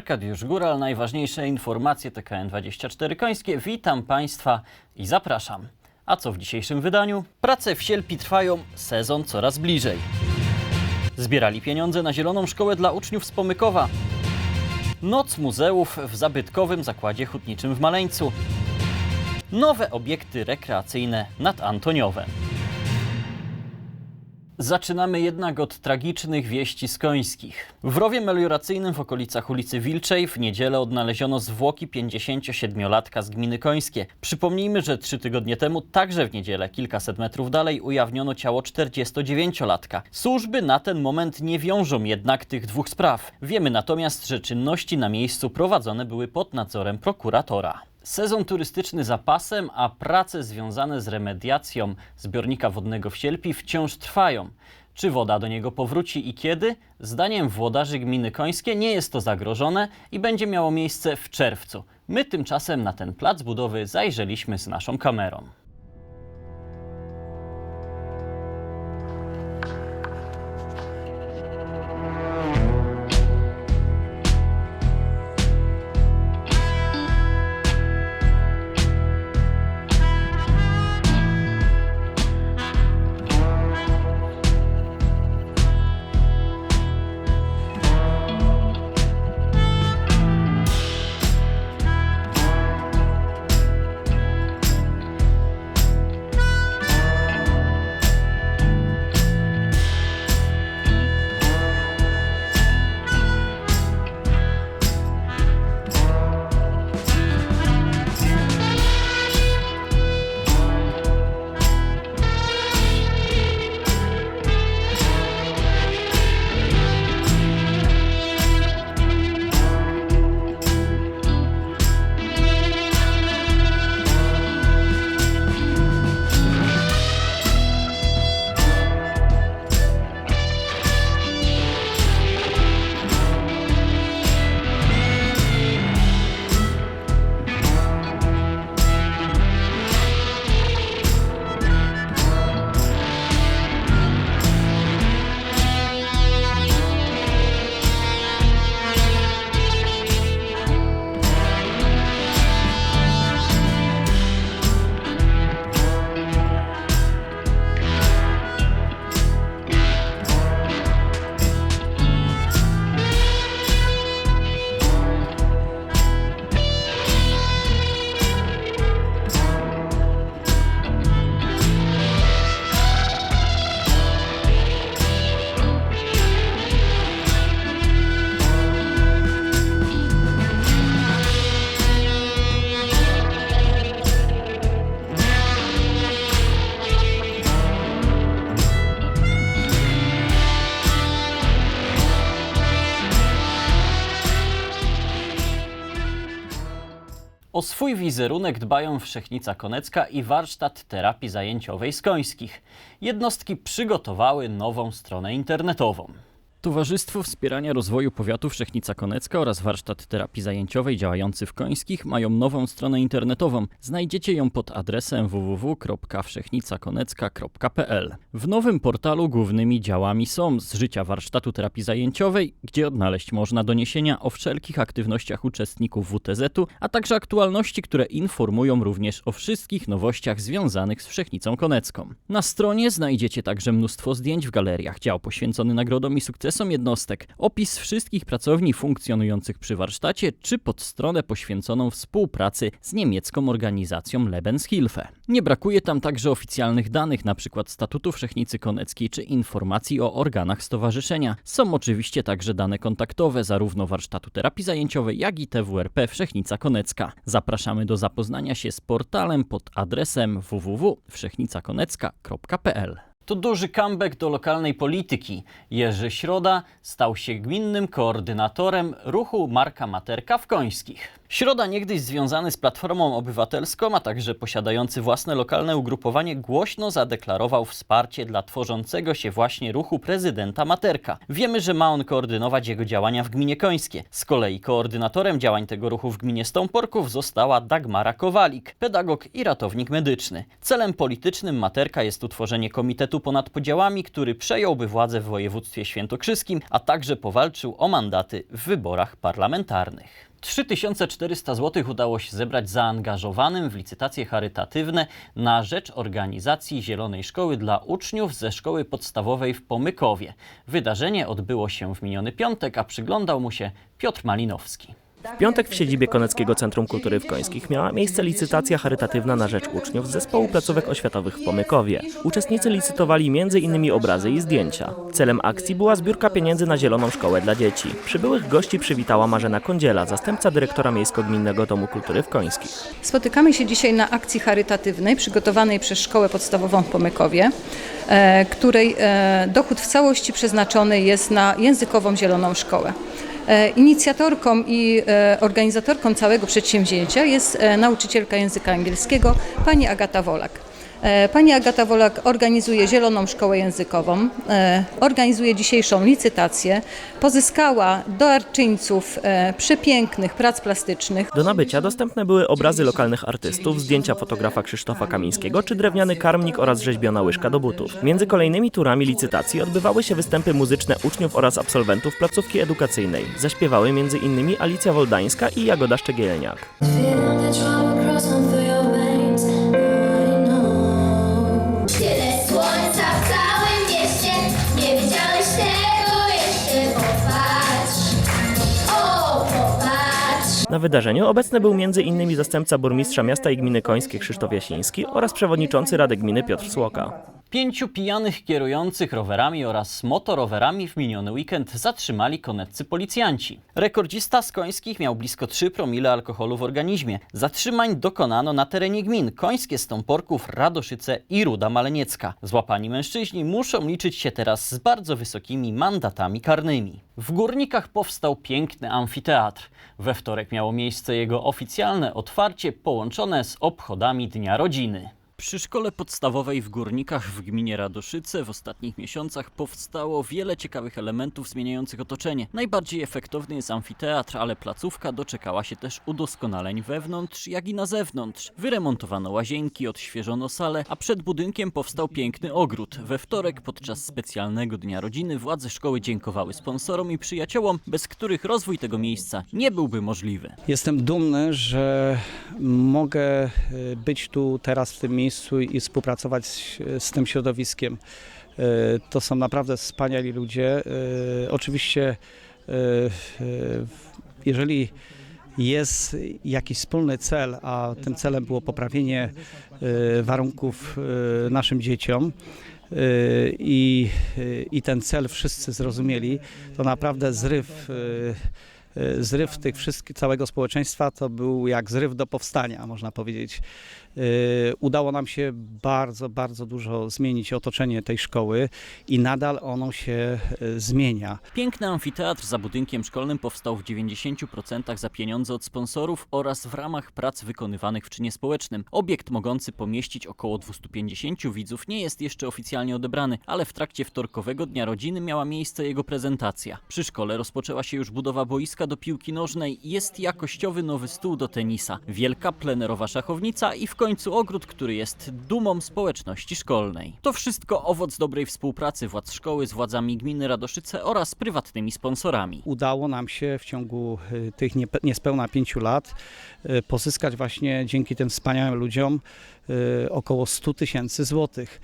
Arkadiusz Góral, najważniejsze informacje TKN24 Końskie. Witam Państwa i zapraszam. A co w dzisiejszym wydaniu? Prace w Sielpi trwają, sezon coraz bliżej. Zbierali pieniądze na zieloną szkołę dla uczniów z Pomykowa. Noc muzeów w zabytkowym zakładzie hutniczym w Maleńcu. Nowe obiekty rekreacyjne nad Antoniowem. Zaczynamy jednak od tragicznych wieści skońskich. W rowie melioracyjnym w okolicach ulicy Wilczej w niedzielę odnaleziono zwłoki 57-latka z gminy Końskie. Przypomnijmy, że trzy tygodnie temu, także w niedzielę, kilkaset metrów dalej, ujawniono ciało 49-latka. Służby na ten moment nie wiążą jednak tych dwóch spraw. Wiemy natomiast, że czynności na miejscu prowadzone były pod nadzorem prokuratora. Sezon turystyczny za pasem, a prace związane z remediacją zbiornika wodnego w Sielpi wciąż trwają. Czy woda do niego powróci i kiedy? Zdaniem włodarzy gminy Końskie nie jest to zagrożone i będzie miało miejsce w czerwcu. My tymczasem na ten plac budowy zajrzeliśmy z naszą kamerą. Swój wizerunek dbają Wszechnica Konecka i warsztat terapii zajęciowej z Końskich. Jednostki przygotowały nową stronę internetową. Towarzystwo Wspierania Rozwoju Powiatu Wszechnica Konecka oraz warsztat terapii zajęciowej działający w Końskich mają nową stronę internetową. Znajdziecie ją pod adresem www.wszechnicakonecka.pl. W nowym portalu głównymi działami są z życia warsztatu terapii zajęciowej, gdzie odnaleźć można doniesienia o wszelkich aktywnościach uczestników WTZ-u, a także aktualności, które informują również o wszystkich nowościach związanych z Wszechnicą Konecką. Na stronie znajdziecie także mnóstwo zdjęć w galeriach, dział poświęcony nagrodom i sukcesom jednostek, opis wszystkich pracowni funkcjonujących przy warsztacie, czy podstronę poświęconą współpracy z niemiecką organizacją Lebenshilfe. Nie brakuje tam także oficjalnych danych, np. statutu Wszechnicy Koneckiej czy informacji o organach stowarzyszenia. Są oczywiście także dane kontaktowe zarówno warsztatu terapii zajęciowej, jak i TWRP Wszechnica Konecka. Zapraszamy do zapoznania się z portalem pod adresem www.wszechnicakonecka.pl. To duży comeback do lokalnej polityki. Jerzy Środa stał się gminnym koordynatorem ruchu Marka Materka w Końskich. Środa niegdyś związany z Platformą Obywatelską, a także posiadający własne lokalne ugrupowanie głośno zadeklarował wsparcie dla tworzącego się właśnie ruchu prezydenta Materka. Wiemy, że ma on koordynować jego działania w gminie Końskie. Z kolei koordynatorem działań tego ruchu w gminie Stąporków została Dagmara Kowalik, pedagog i ratownik medyczny. Celem politycznym Materka jest utworzenie komitetu ponad podziałami, który przejąłby władzę w województwie świętokrzyskim, a także powalczył o mandaty w wyborach parlamentarnych. 3400 zł udało się zebrać zaangażowanym w licytacje charytatywne na rzecz organizacji Zielonej Szkoły dla uczniów ze szkoły podstawowej w Pomykowie. Wydarzenie odbyło się w miniony piątek, a przyglądał mu się Piotr Malinowski. W piątek w siedzibie Koneckiego Centrum Kultury w Końskich miała miejsce licytacja charytatywna na rzecz uczniów z zespołu placówek oświatowych w Pomykowie. Uczestnicy licytowali m.in. obrazy i zdjęcia. Celem akcji była zbiórka pieniędzy na Zieloną Szkołę dla dzieci. Przybyłych gości przywitała Marzena Kądziela, zastępca dyrektora Miejsko-Gminnego Domu Kultury w Końskich. Spotykamy się dzisiaj na akcji charytatywnej przygotowanej przez Szkołę Podstawową w Pomykowie, e, której e, dochód w całości przeznaczony jest na językową Zieloną Szkołę. E, Inicjatorką i e, organizatorką całego przedsięwzięcia jest e, nauczycielka języka angielskiego pani Agata Wolak. E, Pani Agata Wolak organizuje Zieloną Szkołę Językową, e, organizuje dzisiejszą licytację, pozyskała darczyńców e, przepięknych prac plastycznych, Do nabycia dostępne były obrazy lokalnych artystów, zdjęcia fotografa Krzysztofa Kamińskiego czy drewniany karmnik oraz rzeźbiona łyżka do butów. Między kolejnymi turami licytacji odbywały się występy muzyczne uczniów oraz absolwentów placówki edukacyjnej. Zaśpiewały m.in. Alicja Woldańska i Jagoda Szczegielniak. Na wydarzeniu obecny był m.in. zastępca burmistrza miasta i gminy Końskie Krzysztof Jasiński oraz przewodniczący Rady Gminy Piotr Słoka. Pięciu pijanych kierujących rowerami oraz motorowerami w miniony weekend zatrzymali koneccy policjanci. Rekordzista z końskich miał blisko 3 promile alkoholu w organizmie. Zatrzymań dokonano na terenie gmin Końskie, Stąporków, Radoszyce i Ruda Maleniecka. Złapani mężczyźni muszą liczyć się teraz z bardzo wysokimi mandatami karnymi. W Górnikach powstał piękny amfiteatr. We wtorek miało miejsce jego oficjalne otwarcie połączone z obchodami Dnia Rodziny. Przy szkole podstawowej w Górnikach w gminie Radoszyce w ostatnich miesiącach powstało wiele ciekawych elementów zmieniających otoczenie. Najbardziej efektowny jest amfiteatr, ale placówka doczekała się też udoskonaleń wewnątrz, jak i na zewnątrz. Wyremontowano łazienki, odświeżono salę, a przed budynkiem powstał piękny ogród. We wtorek podczas specjalnego Dnia Rodziny władze szkoły dziękowały sponsorom i przyjaciołom, bez których rozwój tego miejsca nie byłby możliwy. Jestem dumny, że mogę y, być tu teraz w tym miejscu i współpracować z, tym środowiskiem. Y, To są naprawdę wspaniali ludzie. Y, Oczywiście, y, jeżeli jest jakiś wspólny cel, a tym celem było poprawienie warunków naszym dzieciom, i, i ten cel wszyscy zrozumieli, to naprawdę zryw, zryw tych wszystkich, całego społeczeństwa to był jak zryw do powstania, można powiedzieć. Y, Udało nam się bardzo, bardzo dużo zmienić otoczenie tej szkoły i nadal ono się y, zmienia. Piękny amfiteatr za budynkiem szkolnym powstał w 90% za pieniądze od sponsorów oraz w ramach prac wykonywanych w czynie społecznym. Obiekt mogący pomieścić około 250 widzów nie jest jeszcze oficjalnie odebrany, ale w trakcie wtorkowego Dnia Rodziny miała miejsce jego prezentacja. Przy szkole rozpoczęła się już budowa boiska do piłki nożnej, jest jakościowy nowy stół do tenisa, wielka plenerowa szachownica i w końcu ogród, który jest dumą społeczności szkolnej. To wszystko owoc dobrej współpracy władz szkoły z władzami gminy Radoszyce oraz prywatnymi sponsorami. udało nam się w ciągu y, tych nie, niespełna pięciu lat y, pozyskać właśnie dzięki tym wspaniałym ludziom y, około 100 tysięcy złotych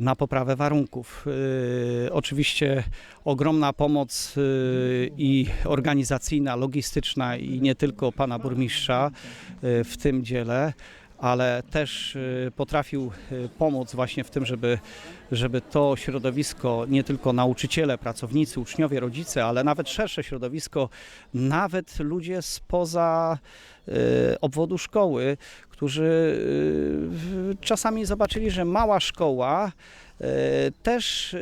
na poprawę warunków. Oczywiście ogromna pomoc i organizacyjna, logistyczna i nie tylko pana burmistrza w tym dziele ale też y, potrafił y, pomóc właśnie w tym, żeby, żeby to środowisko, nie tylko nauczyciele, pracownicy, uczniowie, rodzice, ale nawet szersze środowisko, nawet ludzie spoza y, obwodu szkoły, którzy czasami zobaczyli, że mała szkoła też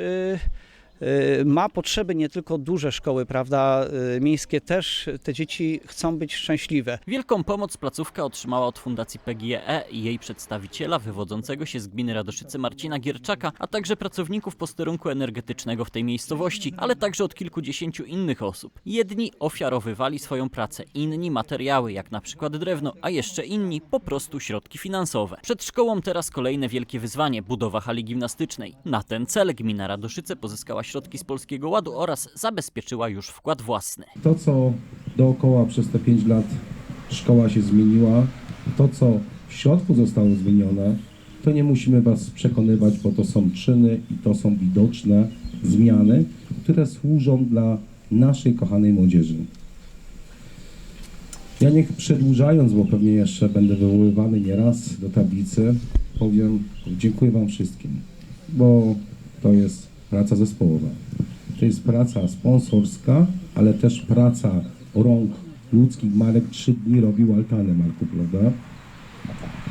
ma potrzeby nie tylko duże szkoły, prawda, y, miejskie też, te dzieci chcą być szczęśliwe. Wielką pomoc placówka otrzymała od Fundacji PGE i jej przedstawiciela wywodzącego się z gminy Radoszyce Marcina Gierczaka, a także pracowników posterunku energetycznego w tej miejscowości, ale także od kilkudziesięciu innych osób. Jedni ofiarowywali swoją pracę, inni materiały, jak na przykład drewno, a jeszcze inni po prostu środki finansowe. Przed szkołą teraz kolejne wielkie wyzwanie budowa hali gimnastycznej. Na ten cel gmina Radoszyce pozyskała środki z Polskiego Ładu oraz zabezpieczyła już wkład własny. to, co dookoła przez te 5 lat szkoła się zmieniła, to, co w środku zostało zmienione, to nie musimy Was przekonywać, bo to są czyny i to są widoczne zmiany, które służą dla naszej kochanej młodzieży. Ja niech przedłużając, bo pewnie jeszcze będę wywoływany nieraz do tablicy, powiem dziękuję Wam wszystkim, bo to jest praca zespołowa. To jest praca sponsorska, ale też praca rąk ludzkich. Marek trzy dni robił altany, Marku, prawda?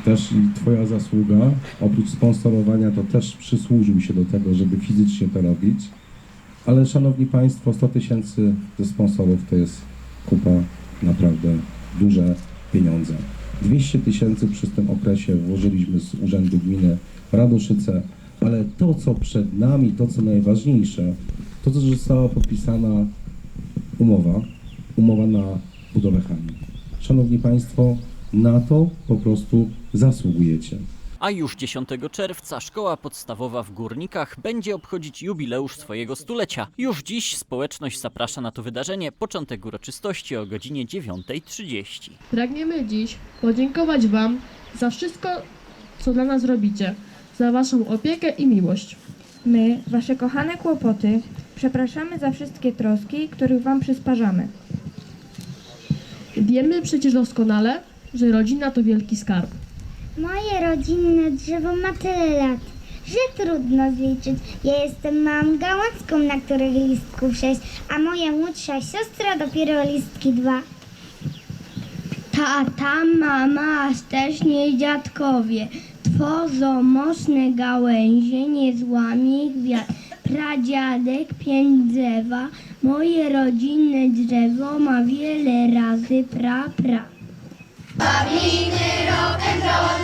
Też i Twoja zasługa, oprócz sponsorowania, to też przysłużył się do tego, żeby fizycznie to robić. Ale szanowni Państwo, 100 tysięcy ze sponsorów to jest kupa naprawdę duże pieniądze. 200 tysięcy przez tym okresie włożyliśmy z Urzędu Gminy Radoszyce, ale to, co przed nami, to, co najważniejsze, to, co została podpisana umowa, umowa na budowę hali. Szanowni Państwo, na to po prostu zasługujecie. A już 10 czerwca szkoła podstawowa w Górnikach będzie obchodzić jubileusz swojego stulecia. Już dziś społeczność zaprasza na to wydarzenie. Początek uroczystości o godzinie 9.30. Pragniemy dziś podziękować Wam za wszystko, co dla nas robicie, za Waszą opiekę i miłość. My, Wasze kochane kłopoty, przepraszamy za wszystkie troski, których Wam przysparzamy. Wiemy przecież doskonale, że rodzina to wielki skarb. Moje rodzinne drzewo ma tyle lat, że trudno zliczyć. Ja jestem małą gałązką, na których listków sześć, a moja młodsza siostra dopiero listki dwa. Tata, mama, a też nie dziadkowie tworzą mocne gałęzie, nie złamie ich wiatr. Pradziadek pięć drzewa, moje rodzinne drzewo ma wiele razy pra pra. Bawimy rock and roll,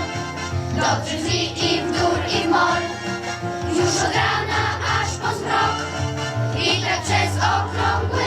do drzwi i w dór i w mol. Już od rana aż po zmrok i tak przez okrągły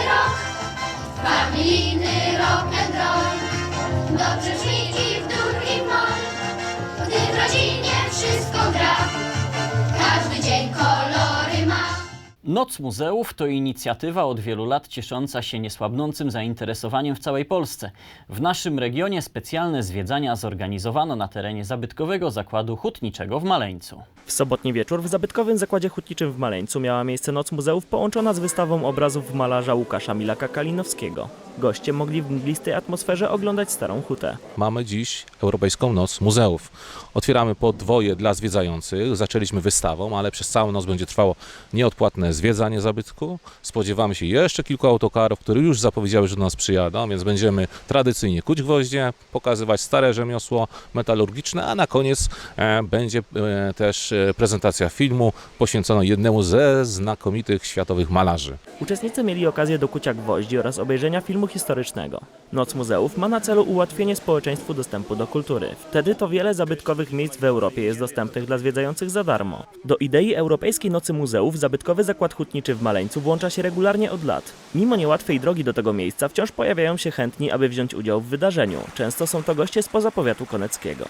Noc Muzeów to inicjatywa od wielu lat ciesząca się niesłabnącym zainteresowaniem w całej Polsce. W naszym regionie specjalne zwiedzania zorganizowano na terenie zabytkowego zakładu hutniczego w Maleńcu. W sobotni wieczór w zabytkowym zakładzie hutniczym w Maleńcu miała miejsce Noc Muzeów połączona z wystawą obrazów malarza Łukasza Milaka Kalinowskiego. Goście mogli w mglistej atmosferze oglądać starą hutę. Mamy dziś Europejską Noc Muzeów. Otwieramy podwoje dla zwiedzających. Zaczęliśmy wystawą, ale przez całą noc będzie trwało nieodpłatne zwiedzanie zabytku. Spodziewamy się jeszcze kilku autokarów, które już zapowiedziały, że do nas przyjadą, więc będziemy tradycyjnie kuć gwoździe, pokazywać stare rzemiosło metalurgiczne, a na koniec e, będzie e, też e, prezentacja filmu poświęcona jednemu ze znakomitych światowych malarzy. Uczestnicy mieli okazję do kucia gwoździ oraz obejrzenia filmu historycznego. Noc Muzeów ma na celu ułatwienie społeczeństwu dostępu do kultury. Wtedy to wiele zabytkowych miejsc w Europie jest dostępnych dla zwiedzających za darmo. Do idei Europejskiej Nocy Muzeów zabytkowy zakład hutniczy w Maleńcu włącza się regularnie od lat. Mimo niełatwej drogi do tego miejsca wciąż pojawiają się chętni, aby wziąć udział w wydarzeniu. Często są to goście spoza powiatu koneckiego.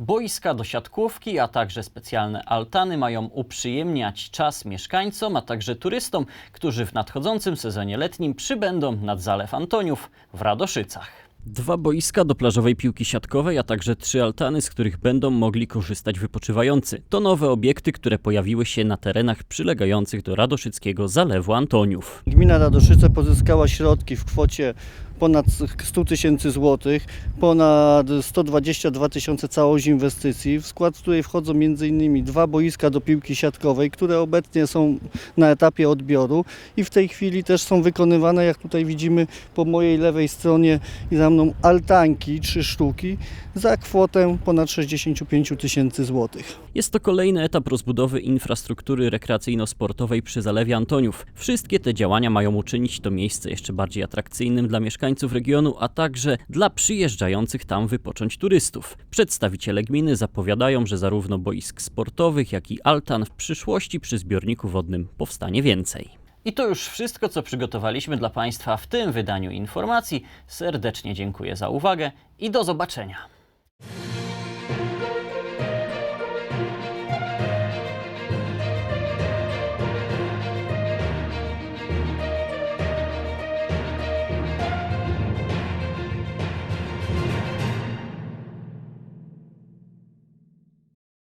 Boiska do siatkówki, a także specjalne altany mają uprzyjemniać czas mieszkańcom, a także turystom, którzy w nadchodzącym sezonie letnim przybędą nad Zalew Antoniów w Radoszycach. Dwa boiska do plażowej piłki siatkowej, a także trzy altany, z których będą mogli korzystać wypoczywający. To nowe obiekty, które pojawiły się na terenach przylegających do Radoszyckiego Zalewu Antoniów. Gmina Radoszyce pozyskała środki w kwocie ponad 100 tysięcy złotych, ponad 122 tysiące całość inwestycji, w skład której wchodzą m.in. dwa boiska do piłki siatkowej, które obecnie są na etapie odbioru i w tej chwili też są wykonywane, jak tutaj widzimy po mojej lewej stronie i za mną altanki, trzy sztuki, za kwotę ponad 65 tysięcy złotych. Jest to kolejny etap rozbudowy infrastruktury rekreacyjno-sportowej przy Zalewie Antoniów. Wszystkie te działania mają uczynić to miejsce jeszcze bardziej atrakcyjnym dla mieszkańców regionu, a także dla przyjeżdżających tam wypocząć turystów. Przedstawiciele gminy zapowiadają, że zarówno boisk sportowych, jak i altan w przyszłości przy zbiorniku wodnym powstanie więcej. I to już wszystko, co przygotowaliśmy dla Państwa w tym wydaniu informacji. Serdecznie dziękuję za uwagę i do zobaczenia.